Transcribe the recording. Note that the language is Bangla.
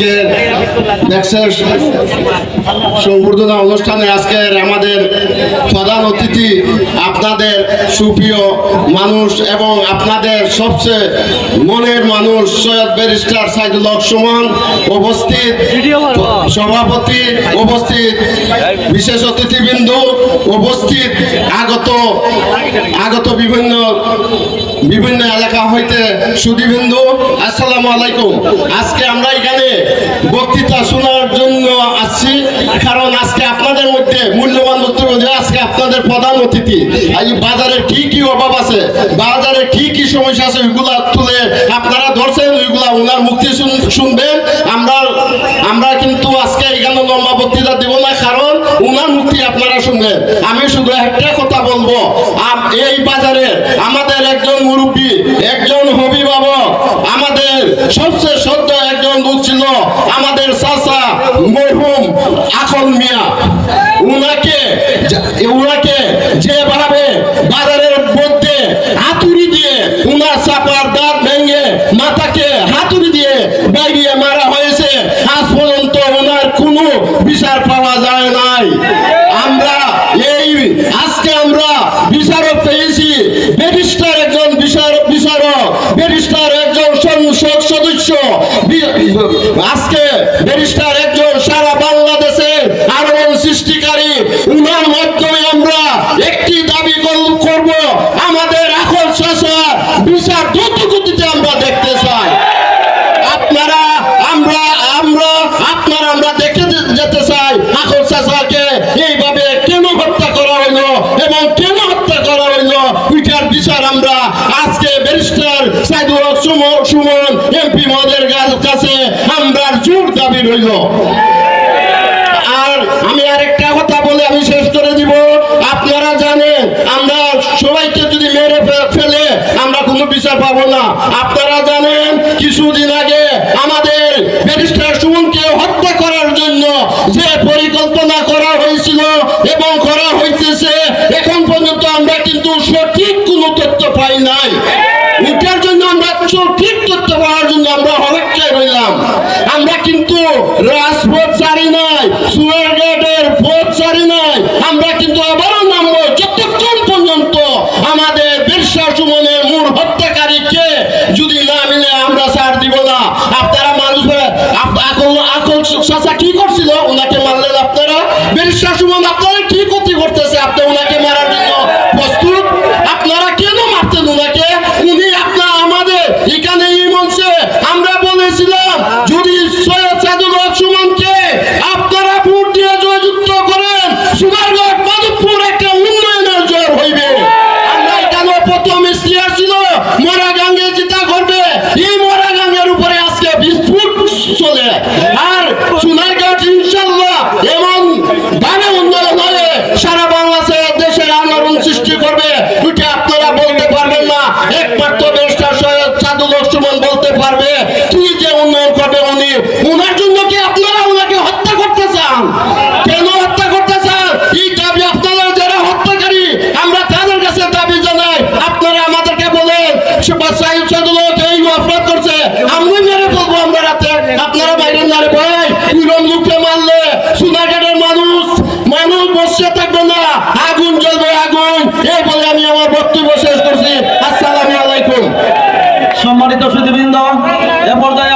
আজকের নেক্সের অনুষ্ঠানে আজকের আমাদের প্রধান অতিথি আপনাদের সুপ্রিয় মানুষ এবং আপনাদের সবচেয়ে মনের মানুষ সৈয়দ ব্যারিস্টার সাইদুল হক সুমন উপস্থিত সভাপতি উপস্থিত বিশেষ অতিথিবৃন্দ উপস্থিত আগত আগত বিভিন্ন বিভিন্ন এলাকা হইতে সুদীবিন্দু আসসালামু আলাইকুম। আজকে আমরা এখানে বক্তৃতা শোনার জন্য আসছি কারণ আজকে আপনাদের মধ্যে মূল্যবান বক্তব্য দিয়ে আজকে আপনাদের প্রধান অতিথি। আজ বাজারে কি কি অভাব আছে? বাজারে কি কি সমস্যা আছে ওইগুলা তুলে আপনারা ধরছেন ওইগুলা ওনার মুক্তি শুনবেন। আমরা আমরা কিন্তু আজকে এখানে লম্বা বক্তৃতা দিব না, কারণ উনার মুক্তি আপনারা শুনবেন। আমি শুধু একটা কথা বলব। এই বাজারে আমাদের একজন মুরব্বী, একজন অভিভাবক, আমাদের সবচেয়ে সদ্য একজন লোক ছিল আমাদের চাচা মরহুম আকল মিয়া। উনাকে যা- উনাকে যেভাবে বাজারের মধ্যে হাতুড়ি দিয়ে উনার চাপার দাঁত ভেঙে মাথাকে হাতুড়ি দিয়ে বাইরিয়ে মারা হয়েছে আজ পর্যন্ত ওনার কোনো বিচার পাওয়া যায় নাই আমরা এই আজকে আমরা বিচারক পেয়েছি ব্যারিস্টার একজন বিচারক, ব্যারিস্টার একজন সংসদ সদস্য আজকে ব্যারিস্টার একজন সারা বাংলাদেশের আলোড়ন সৃষ্টিকারী উনার মাধ্যমে আমরা একটি দাবি কর- করব আমাদের এখন শাসা বিচার দ্রুত গতিতে আমরা দেখতে চাই আপনারা আমরা আমরা আপনারা আমরা দেখে যে- যেতে চাই আকর চাচাকে এইভাবে কেন হত্যা করা হইল এবং কেন হত্যা করা হইল ওইটার বিচার আমরা আজকে ব্যারিস্টার সাইদুল হক সুমন সুমন এমপি মহোদয়ের কাছে আমরা জোর দাবি রইল। আর আমি আরেকটা কথা বলে আমি শেষ করে দিব। আপনারা জানেন, আমরা সবাইকে যদি মেরে ফেলে, আমরা কোনো বিচার পাবো না। আপনারা জানেন, কিছুদিন আগে আমাদের ব্যারিস্টার সুমনকে হত্যা করার জন্য যে পরিকল্পনা করা হয়েছিল এবং করা হইতেছে, এখন পর্যন্ত আমরা কিন্তু সঠিক কোনো তথ্য পাই নাই। এটার জন্য আমরা সঠিক তথ্য পাওয়ার জন্য আমরা অপেক্ষায় রইলাম আমরা কিন্তু রাজপথ ছাড়ি নাই সুয়ার গেটের পথ ছাড়ি নাই আমরা কিন্তু আবারও নামবো যতক্ষণ পর্যন্ত আমাদের বিরসা সুমনের মূল হত্যাকারীকে যদি না মিলে আমরা ছাড় দিব না আপনারা মানুষ আপ- আকল আকল চাচা কি করছিল ওনাকে মারলেন আপনারা বিরসা সুমন আপনারা কি ক্ষতি করতেছে আপনি ওনাকে মারার জন্য প্রস্তুত আপনারা কেন মারতেন ওনাকে উনি আপনার আমাদের এখানে এই মঞ্চে আমরা বলেছিলাম যদি সৈয়দ সাদুল হক সুমনকে আপনারা ভোট দিয়ে জয়যুক্ত করেন সুগারগঞ্জ মাধবপুর একটা উন্নয়নের জোর হইবে আমরা এখানে প্রথম ইস্তিয়ার ছিল মরা গাঙ্গে জিতা করবে এই মরা গাঙ্গের উপরে আজকে বিস্ফোট চলে আর সোনারঘাট ইনশাল্লাহ এমন ভাবে উন্নয়ন হয়ে সারা বাংলাদেশের দেশের আন্দোলন সৃষ্টি করবে? বক্তব্য শেষ করছি। আসসালামু আলাইকুম। সম্মানিত সুদীবৃন্দ এ পর্যায়ে